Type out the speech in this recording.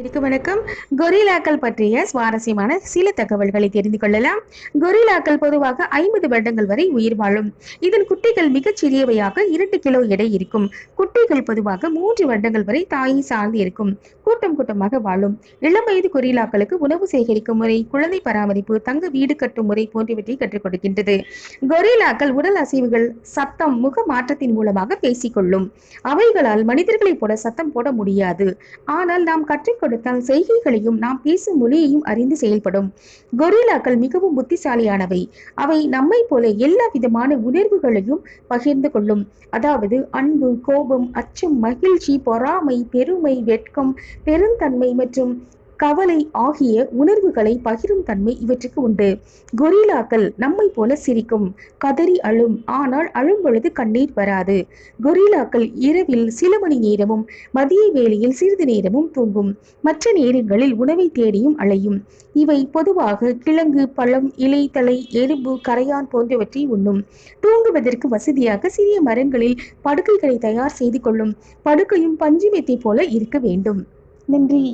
இருக்கு வணக்கம். கொரிலாக்கள் பற்றிய சுவாரஸ்யமான சில தகவல்களை தெரிந்து கொள்ளலாம். கொரிலாக்கள் பொதுவாக ஐம்பது வருடங்கள் வரை உயிர் வாழும். இதன் குட்டிகள் மிகச் சிறியவையாக இரண்டு கிலோ எடை இருக்கும். குட்டிகள் பொதுவாக மூன்று வருடங்கள் வரை தாயை சார்ந்து இருக்கும். கூட்டம் கூட்டமாக வாழும். இளம் வயது கொரிலாக்களுக்கு உணவு சேகரிக்கும் முறை குழந்தை பராமரிப்பு தங்க வீடு கட்டும் முறை போன்றவற்றை கற்றுக் கொடுக்கின்றது. கொரிலாக்கள் உடல் அசைவுகள் சத்தம் முக மாற்றத்தின் மூலமாக பேசிக்கொள்ளும் அவைகளால் மனிதர்களைப் போல சத்தம் போட முடியாது. ஆனால் நாம் கற்றுக் கொடுத்தால் செய்கைகளையும் நாம் பேசும் மொழியையும் அறிந்து செயல்படும். கொரில்லாக்கள் மிகவும் புத்திசாலியானவை. அவை நம்மை போல எல்லா விதமான உணர்வுகளையும் பகிர்ந்து கொள்ளும். அதாவது அன்பு கோபம் அச்சம் மகிழ்ச்சி பொறாமை பெருமை வெட்கம் பெருந்தன்மை மற்றும் கவலை ஆகிய உணர்வுகளை பகிரும் தன்மை இவற்றுக்கு உண்டு. கொரிலாக்கள் நம்மை போல சிரிக்கும். கதறி அழும். ஆனால் அழும் பொழுது கண்ணீர் வராது. கொரில்லாக்கள் இரவில் சில மணி நேரமும் மதிய வேளையில் சிறிது நேரமும் தூங்கும். மற்ற நேரங்களில் உணவை தேடியும் அலையும். இவை பொதுவாக கிழங்கு பழம் இலை தலை எறும்பு கரையான் போன்றவற்றை உண்ணும். தூங்குவதற்கு வசதியாக சிறிய மரங்களில் படுக்கைகளை தயார் செய்து கொள்ளும். படுக்கையும் பஞ்சு மெத்தை போல இருக்க வேண்டும். நன்றி.